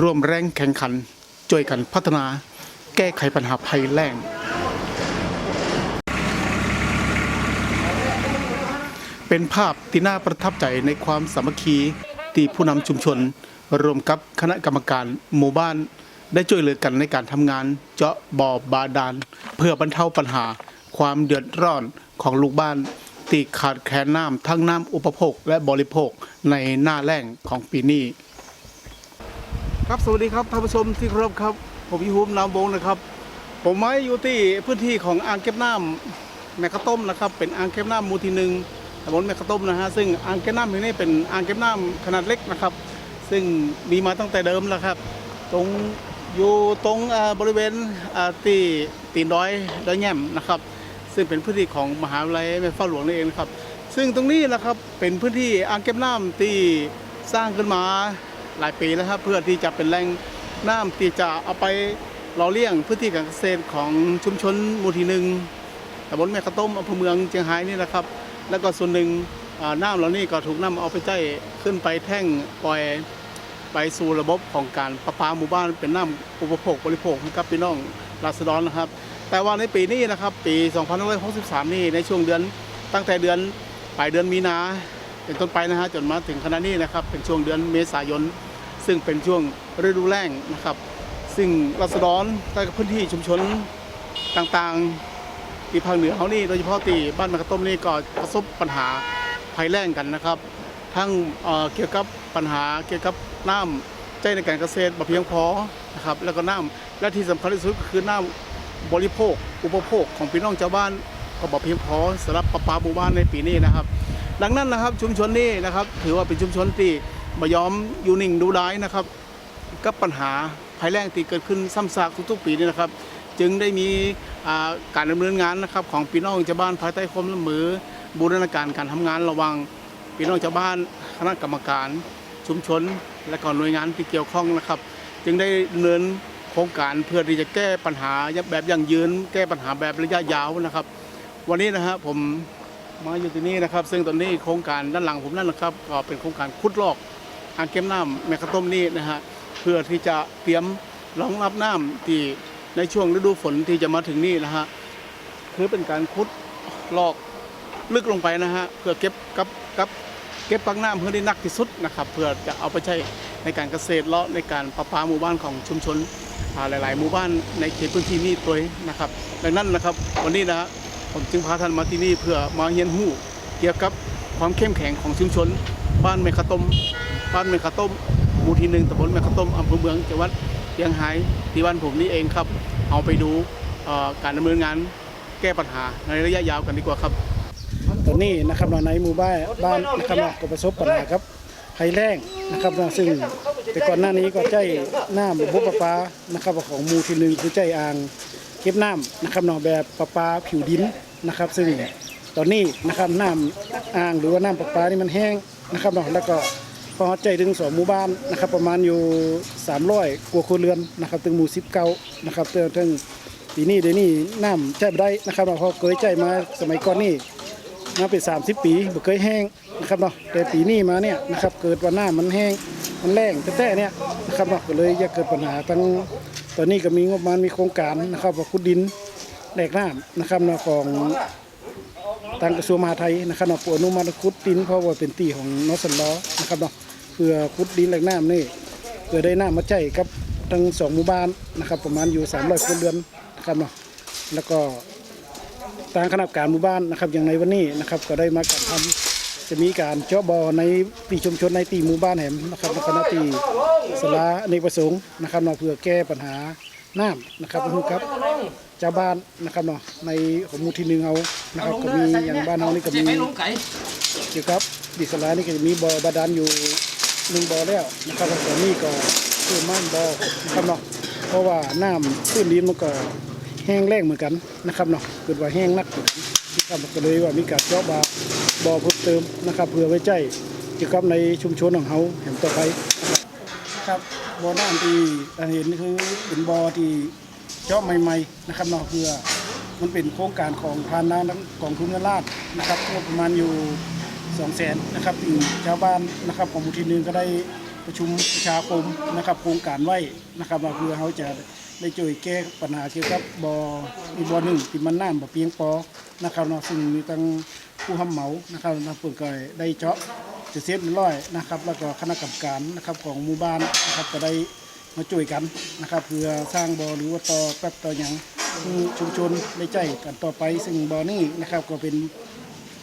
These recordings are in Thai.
ร่วมแรงแข่งขันช่วยกันพัฒนาแก้ไขปัญหาภัยแล้งเป็นภาพที่น่าประทับใจในความสามัคคีที่ผู้นำชุมชน รวมกับคณะกรรมการหมู่บ้าน ได้ช่วยเหลือกันในการทำงาน เจาะบ่อบาดาล เพื่อบรรเทาปัญหา ความเดือดร้อนของลูกบ้าน ที่ขาดแคลนน้ำทั้งน้ำอุปโภคและบริโภคในหน้าแล้งของปีนี้ ครับสวัสดีครับท่านผู้ชมที่เคารพครับ ผมยูฮูมนามวงนะครับ ผมมาอยู่ที่พื้นที่ของอ่างเก็บน้ำแม่กะต้มนะครับ เป็นอ่างเก็บน้ำมูทีหนึ่งตำบลแม่กะต้มนะฮะซึ่งอ่างเก็บน้ำแห่งนี้เป็นอ่างเก็บน้ำขนาดเล็กนะครับ ซึ่งมีมาตั้งแต่เดิมแล้วครับ ตรงอยู่ตรงบริเวณอ่ตีตีนดอยดอยแง่มนะครับ ซึ่งเป็นพื้นที่ของมหาวิทยาลัยแม่ฟ้าหลวงนั่นเองนะครับ ซึ่งตรงนี้นะครับเป็นพื้นที่อ่างเก็บน้ำที่สร้างขึ้นมาหลายปีแล้วครับเพื่อที่จะเป็นแหล่งน้ำที่จะเอาไปหล่อเลี้ยงพื้นที่การเกษตรของชุมชนหมู่ที่หนึ่งตำบลแม่กระต้มอำเภอเมืองเชียงรายนี่นะครับ แล้วก็ส่วนหนึ่งน้ำเหล่านี้ก็ถูกนำเอาไปใช้ขึ้นไปแท่งปล่อยไปสู่ระบบของการประปาหมู่บ้านเป็นน้ำอุปโภคบริโภคให้กับพี่น้องราษฎรนะครับ แต่ว่าในปีนี้นะครับปี 2563 นี่ในช่วงเดือนตั้งแต่เดือนปลายเดือนมีนาเป็นต้นไปนะฮะจนมาถึงขณะนี้นะครับเป็นช่วงเดือนเมษายน ซึ่งเป็นช่วงฤดูแล้งนะครับ ซึ่งราษฎรใกล้กับพื้นที่ชุมชนต่างๆที่ภาคเหนือเขานี่โดยเฉพาะที่บ้านมะกระต้มนี่ก็ประสบปัญหาภัยแล้งกันนะครับ ทั้งเเกี่ยวกับปัญหาเกี่ยวกับน้ำใจในการเกษตรบ่เพียงพอนะครับแล้วก็น้ำและที่สำคัญที่สุดก็คือน้ำ บริโภค อุปโภคของพี่น้องชาวบ้านก็บ่เพียงพอสำหรับประปาหมู่บ้านในปีนี้นะครับ ดังนั้นนะครับชุมชนนี้นะครับ ถือว่าเป็นชุมชนที่บ่ยอมอยู่นิ่งดูได้นะครับกับปัญหาภัยแล้งที่เกิดขึ้นซ้ำซากทุกๆปีนี่นะครับ จึงได้มีการดำเนินงานนะครับ ของพี่น้องชาวบ้านภายใต้ความร่วมมือบูรณาการการทำงานระว่างพี่น้องชาวบ้านคณะกรรมการชุมชน และก็หน่วยงานที่เกี่ยวข้องนะครับ จึงได้เนิน โครงการเพื่อที่จะแก้ปัญหาแบบยั่งยืน แก้ปัญหาแบบระยะยาวนะครับ วันนี้นะฮะผมมาอยู่ที่นี่นะครับ ซึ่งตอนนี้โครงการด้านหลังผมนั่นนะครับก็เป็นโครงการขุดลอกอ่างเก็บน้ำแม่กะต้มนี่นะฮะเพื่อที่จะเตรียมรองรับน้ำที่ในช่วงฤดูฝนที่จะมาถึงนี่นะฮะคือเป็นการขุดลอกลึกลงไปนะฮะเพื่อเก็บกับกับเก็บปักน้ำเพื่อได้นักที่สุดนะครับ เพื่อจะเอาไปใช้ในการเกษตรแลาะในการประปาหมู่บ้านของชุมชน หลาย ๆ หมู่บ้านในเขตพื้นที่นี้ตัวนะครับ ดังนั้นนะครับวันนี้นะผมจึงพาท่านมาที่นี่เพื่อมาเรียนรู้เกี่ยวกับความเข้มแข็งของชุมชน บ้านเมฆต้มบ้านเมฆต้มหมู่ที่หนึ่งตำบลเมฆต้มอำเภอเมืองจังหวัดเชียงรายที่บ้านผมนี่เองครับ เอาไปดูการดำเนินงานแก้ปัญหาในระยะยาวกันดีกว่าครับ ตอนนี้นะครับในหมู่บ้านบ้านนะครับก็ประสบปัญหาครับภัยแล้งนะครับซึ่ง แต่ก่อนหน้านี้ก็ใจน้ำระบบประปานะครับของมูที่หนึ่งคือใจอ่างเก็บน้ำนะครับเนาะแบบประปาผิวดินนะครับ ซึ่งตอนนี้นะครับน้ำอ่างหรือว่าน้ำประปานี่มันแห้งนะครับเนาะแล้วก็พอใจถึงสองหมู่บ้านนะครับ ประมาณอยู่300กว่าครัวเรือนนะครับถึงหมู่19นะครับเตือนถึงปีนี้เดี๋ยวนี้น้ำใจบ่ได้นะครับเราะเพอเคยใจมาสมัยก่อนนี่มาเป็น 30 ปีบ่เคยแห้งนะครับเนาะแต่ปีนี้มาเนี่ยนะครับเกิดว่าหน้ามันแห้ง มันแรงแต่ๆเนี่ยนะครับเนาะก็เลยอยากเกิดปัญหาตั้งตอนนี้ก็มีงบประมาณมีโครงการนะครับว่าขุดดินแหลกน้ำนะครับเนาะของทางกระทรวงมหาดไทยนะครับเนาะปอนุมัติขุดดินเพราะว่าเป็นตีของนสันล้อนะครับเนาะเพื่อขุดดินแหลกน้ำนี่เพื่อได้น้ำมาใช้กับทั้งสองหมู่บ้านนะครับ ประมาณอยู่300ครัวเรือนนะครับเนาะแล้วก็ทางคณะกรรมการหมู่บ้านนะครับอย่างในวันนี้นะครับก็ได้มาการทำ จะมีการเจาะบ่อในตีชุมชนในตีหมู่บ้านแหมนะครับแล้วก็ในตีสลาในประสงค์นะครับเนาะเพื่อแก้ปัญหาน้ำนะครับนะครับเจ้าบ้านนะครับเนาะในของหมู่ที่หนึ่งเอานะครับก็มีอย่างบ้านเรานี่ก็มีเกี่ยวกับดิสลานี่ก็จะมีบ่อบาดาลอยู่หนึ่งบ่อแล้วนะครับแล้วก็นี่ก็คือม่านบ่อนะครับเนาะเพราะว่าน้ำพื้นดินมันก็แห้งแล้งเหมือนกันนะครับเนาะเกิดว่าแห้งนักนะครับก็เลยว่ามีการเจาะบา บ่อเพิ่มเติมนะครับเพื่อไว้ใจเกี่ยวกับในชุมชนของเขาแห่งต่อไปนะครับบ่อน้ำที่เราเห็นคือเป็นบ่อที่เจาะใหม่ๆนะครับเนาะเพื่อมันเป็นโครงการของพานาทั้งกองทุนเงินราชนะครับงบประมาณอยู่สองแสนนะครับที่ชาวบ้านนะครับของมู่ที่หนึ่งก็ได้ประชุมประชาคมนะครับโครงการไว้นะครับว่าเพื่อเขาจะได้ช่วยแก้ปัญหาเกี่ยวกับบอมีบอหนึ่งที่มันน้ำบ่เพียงพอนะครับเนาะซึ่งมีตั้ง ผู้ทำเหมานะครับนะเปิดก็ได้เจาะจะเสร็จเรียบร้อยนะครับ แล้วก็คณะกรรมการนะครับของหมู่บ้านนะครับก็ได้มาช่วยกันนะครับ เพื่อสร้างบอหรือว่าต่อแป๊บต่อหยังให้ชุมชนได้ใจกันต่อไปซึ่งบอนี้นะครับ ก็เป็น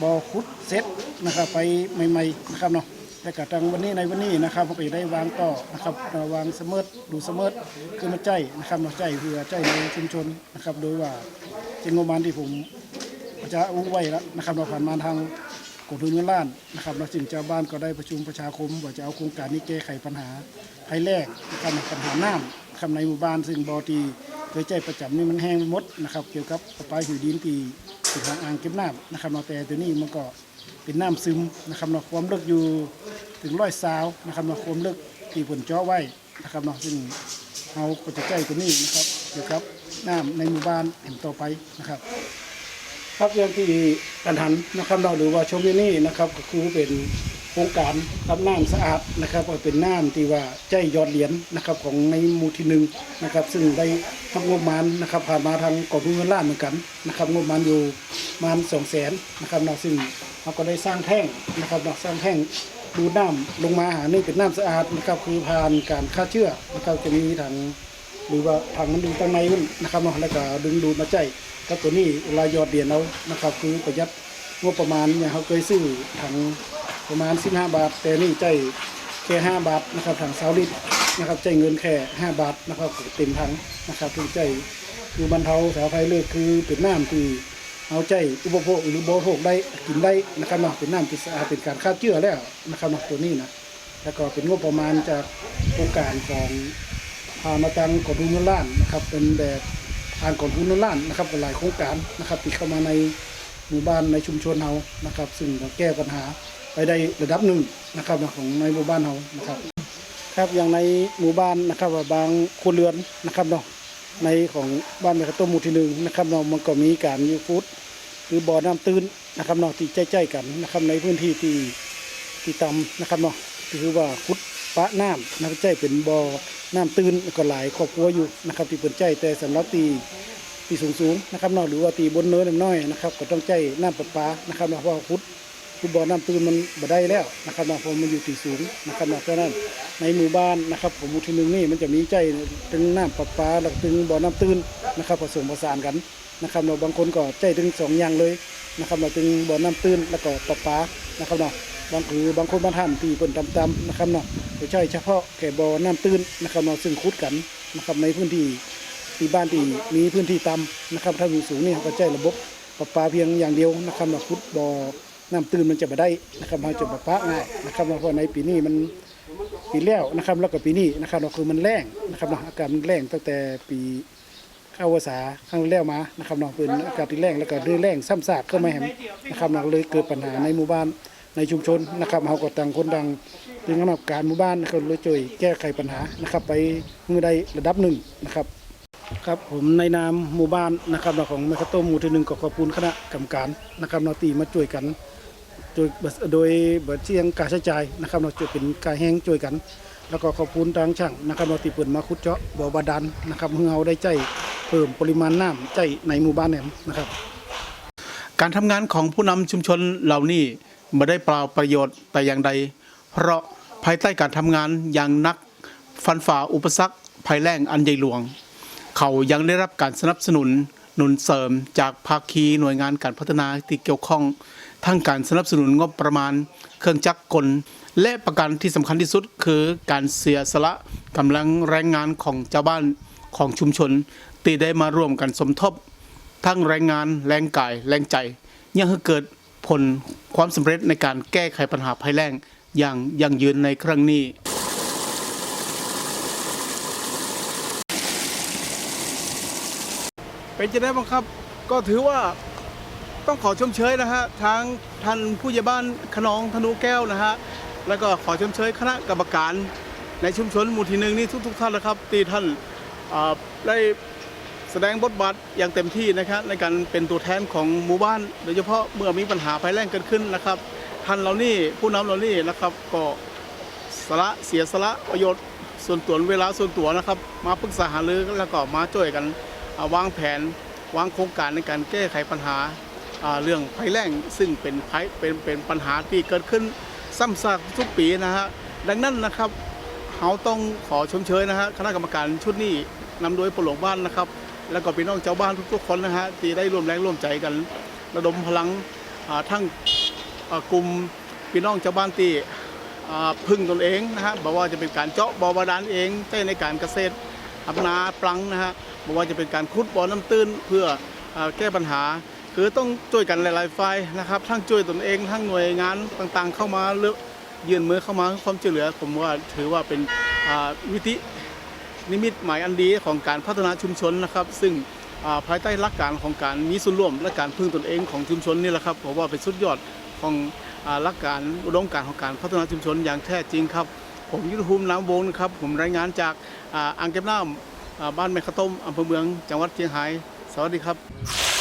บอคุดเซตนะครับไปใหม่ๆนะครับเนาะแต่กระตังวันนี้ในวันนี้นะครับผมก็ได้วางต่อนะครับวางเสมอดูเสมอคือมาใจนะครับเนาใจเพื่อใจในชุมชนนะครับ โดยว่าเจงบประมาณที่ผม จะอุ้ไว้แล้วนะครับเราผ่านมาทางกฎทุนเงินล้านนะครับแล้วจึงเจ้าบ้านก็ได้ประชุมประชาคมว่าจะเอาโครงการนี้แก้ไขปัญหาภัยแรกนะครับปัญหาน้ำนครับในหมู่บ้านซึ่งบอทีเคยใจประจำนี่มันแห้งไปหมดนะครับเกี่ยวกับประปาหิวดินที่เป็นทางอ่างเก็บน้ำนะครับเนาแต่ตัวนี้มันก็เป็นน้ำซึมนะครับเนาความลึกอยู่ถึงร้อยซาวนะครับเนาความลึกที่ผลเจาะไว้นะครับเนาซึ่งเราก็จะใกล้ตัวนี้นะครับเกี่ยวกับน้ำในหมู่บ้านแห่งต่อไปนะครับ ครับเรื่องที่กันหันนะครับเราหรือว่าชมที่นี่นะครับก็คือเป็นโครงการรับน้ำสะอาดนะครับก็เป็นน้ำที่ว่าใจยอดเหรียญนะครับของในหมู่ที่หนึ่งนะครับ ซึ่งได้รับงบประมาณนะครับ ผ่านมาทางกองทุนเงินล้านเหมือนกันนะครับงบประมาณอยู่ประมาณสองแสนนะครับเนาะซึ่งเราก็ได้สร้างแท่งนะครับเนาะสร้างแท่งดูน้ำลงมาหานี่เป็นน้ำสะอาดนะครับคือผ่านการฆ่าเชื้อนะครับจะมีถังหรือว่าถังมันดึงตั้งในนนะครับเนาะแล้วก็ดึงดูดมาใจ ก็ตัวนี้เวลายยอดเหรียญเรานะครับ คือประหยัดงบประมาณเนี่ยเขาเคยซื้อถังประมาณ 15 บาท แต่นี่ใจแค่ 5 บาทนะครับถังซาลิตรนะครับใจเงินแค่ 5 บาทนะครับเต็มถังนะครับคือใจคือบรรเทาสาภัยเลยคือเป็นน้ำที่เอาใจอุปโภคหรือบริโภคได้กินได้นะครับเนาะเป็นน้ำที่สะอาดเป็นการฆ่าเชื้อแล้วนะครับเนาะตัวนี้นะแล้วก็เป็นงบประมาณจากโครงการของพามาตังกองทุนเงินล้านนะครับเป็นแบบ ทางกองทุนนล้านนะครับหลายโครงการนะครับที่เข้ามาในหมู่บ้านในชุมชนเรานะครับ ซึ่งแก้ปัญหาไปได้ระดับหนึ่งนะครับของในหมู่บ้านเรานะครับ ครับอย่างในหมู่บ้านนะครับว่าบางครัวเรือนนะครับเนาะในของบ้านแม่กต้มหมู่ที่หนึ่งนะครับเนาะมันก็มีการยูฟูดหรือบ่อน้ำตื้นนะครับเนาะที่ใกล้ๆกันนะครับในพื้นที่ที่ที่ต่ำนะครับเนาะคือว่าขุดปะน้ำนะครับใจเป็นบ่อ น้ำตื้นก็หลายครอบครัวอยู่นะครับที่เปิดใจแต่สำหรับตีตีสูงๆนะครับนาะหรือว่าตีบนเนินน้อยนะครับ ก็ต้องใจน้ำประปานะครับเนาพราะว่าขุดคือบ่อน้ำตื้นมันบ่ได้แล้วนะครับเนาะเพราะมันอยู่ที่สูงนะครับเนาะเพราะนั้นในหมู่บ้านนะครับของหมู่ที่หนึ่งนี่มันจะมีใจถึงน้ำประปาแล้วก็ถึงบ่อน้ำตื้นนะครับผสมผสานกันนะครับเนาะบางคนก็ใจถึงสองอย่างเลยนะครับเนาะถึงบ่อน้ำตื้นแล้วก็ประปานะครับเนาะ บางคือบางคนบางท่านที่เพิ่นต่ำๆนะครับเนาะไปใช้เฉพาะแค่บ่อน้ำตื้นนะครับเนาะซึ่งคุดกันนะครับในพื้นที่ที่บ้านที่มีพื้นที่ต่ำนะครับ ถ้ามีสูงนี่ก็ใช้ระบบประปาเพียงอย่างเดียวนะครับเนาะคุดบ่อน้ำตื้นมันจะมาได้นะครับมันจะมาปะง่ายนะครับเพราะในปีนี้มันปีแล้วนะครับแล้วก็ปีนี้นะครับเราคือมันแรงนะครับเนาะอากาศมันแรงตั้งแต่ปีเข้าภาษาครั้งแล้วมานะครับเนาะเป็นอากาศที่แรงแล้วก็เรื่อยแรงซ้ำซากก็ไม่แหมนะครับเราเลยเกิดปัญหาในหมู่บ้าน ในชุมชนนะครับเราก็ต่างคนต่างจึงสำหรับการหมู่บ้านนะครับเลยช่วยแก้ไขปัญหานะครับ ไปมือใดระดับหนึ่งนะครับครับผมในนามหมู่บ้านนะครับเราของแมคาโตหมู่ที่หนึ่งก็ขอบคุณคณะกรรมการนะครับเราตีมาช่วยกันโดยโดยเบิดเชียงการใช้จ่ายนะครับเราจะเป็นการแห้งช่วยกัน แล้วก็ขอบคุณทางช่างนะครับเราตีเปิดมาขุดเจาะบ่อบาดาลนะครับเพื่อเราได้ใจเพิ่มปริมาณน้ำใจในหมู่บ้านแหนมนะครับ การทำงานของผู้นำชุมชนเหล่านี้ ไม่ได้เปล่าประโยชน์แต่อย่างใด เพราะภายใต้การทำงานอย่างนักฟันฝ่าอุปสรรคภัยแล้งอันใหญ่หลวง เขายังได้รับการสนับสนุนหนุนเสริมจากภาคีหน่วยงานการพัฒนาที่เกี่ยวข้อง ทั้งการสนับสนุนงบประมาณ เครื่องจักรกล และประการที่สำคัญที่สุดคือการเสียสละกำลังแรงงานของเจ้าบ้านของชุมชนที่ได้มาร่วมกันสมทบ ทั้งแรงงานแรงกายแรงใจ ยังให้เกิด ผลความสำเร็จในการแก้ไขปัญหาภัยแล้งอย่างยั่งยืนในครั้งนี้ เป็นจะได้บ้างครับก็ถือว่าต้องขอชมเชยนะฮะทางท่านผู้ใหญ่บ้านขนองธนูแก้วนะฮะแล้วก็ขอชมเชยคณะกรรมการในชุมชนหมู่ที่หนึ่งนี่ทุกๆท่านนะครับที่ท่านได้ แสดงบทบาทอย่างเต็มที่นะครับในการเป็นตัวแทนของหมู่บ้าน โดยเฉพาะเมื่อมีปัญหาภัยแล้งเกิดขึ้นนะครับท่านเหล่านี้ผู้นำเหล่านี้นะครับก็สละเสียสละประโยชน์ส่วนตัวเวลาส่วนตัวนะครับ มาปรึกษาหารือแล้วก็มาช่วยกันาวางแผนวางโครงการในการแก้ไขปัญหาาเรื่องภัยแล้งซึ่งเป็นภัยเป็นเป็นปัญหาที่เกิดขึ้นซ้ำซากทุกปีนะฮะดังนั้นนะครับเขาต้องขอชมเชยนะฮะคณะกรรมการชุดนี้นำโดยปหลวงบ้านนะครับ แล้วก็พี่น้องเจ้าบ้านทุกๆคนนะฮะที่ได้ร่วมแรงร่วมใจกัน ระดมพลังทั้งกลุ่มพี่น้องชาวบ้านที่พึ่งตนเองนะฮะบอกว่าจะเป็นการเจาะบ่อบาดาลเองใช้ในการเกษตรทำนาปลังนะฮะบอกว่าจะเป็นการขุดบ่อน้ำตื้นเพื่ออแก้ปัญหา คือต้องช่วยกันหลายๆฝ่ายนะครับ ทั้งช่วยตนเอง ทั้งหน่วยงานต่างๆ เข้ามาเลือกยื่นมือเข้ามาความช่วยเหลือ ผมว่าถือว่าเป็นวิธี นิมิตหมายอันดีของการพัฒนาชุมชนนะครับ ซึ่งาภายใต้หลักการของการมีส่วนร่วม และการพึ่งตนเองของชุมชนนี่แหละครับผมว่าเป็นสุดยอดของหลักการอุดมการของการพัฒนาชุมชนอย่างแท้จริงครับ ผมยุทธภูมิน้ำวงศ์นะครับผมรายงานจากอ่างเก็บน้ำบ้านแม่ขะต้มอำเภอเมืองจังหวัดเชียงราย สวัสดีครับ